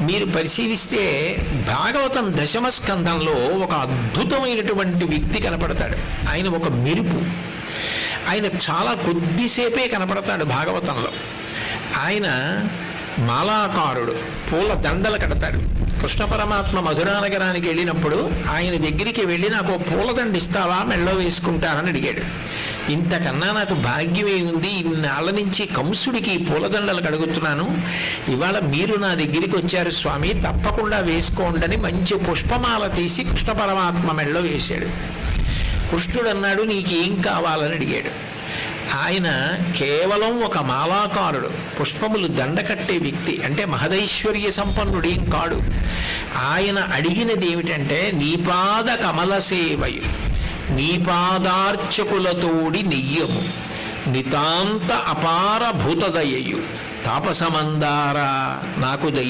మీరు పరిశీలిస్తే భాగవతం దశమ స్కంధంలో ఒక అద్భుతమైనటువంటి వ్యక్తి కనపడతాడు. ఆయన ఒక మెరుపు. ఆయన చాలా కొద్దిసేపే కనపడతాడు భాగవతంలో. ఆయన మాలాకారుడు పూల దండలు కడతాడు. కృష్ణ పరమాత్మ మధురానగరానికి వెళ్ళినప్పుడు ఆయన దగ్గరికి వెళ్ళి నాకు పూలదండ ఇస్తావా? మెళ్ళో వేసుకుంటానని అడిగాడు. ఇంతకన్నా నాకు భాగ్యమే ఉంది. ఇన్నాళ్ళ నుంచి కంసుడికి పూలదండలు కడుగుతున్నాను. ఇవాళ మీరు నా దగ్గరికి వచ్చారు స్వామి. తప్పకుండా వేసుకోండి మంచి పుష్పమాల తీసి కృష్ణ పరమాత్మ మెడలో వేశాడు. కృష్ణుడు అన్నాడు నీకేం కావాలని అడిగాడు. ఆయన కేవలం ఒక మాలాకారుడు పుష్పములు దండకట్టే వ్యక్తి అంటే మహదైశ్వర్య సంపన్నుడేం కాడు. ఆయన అడిగినది ఏమిటంటే నీపాద కమల సేవయు. నీపాదార్చకులతోడి నెయ్యము. నితాంత అపారభూతదయయు. తాపసమందారా నాకు దయ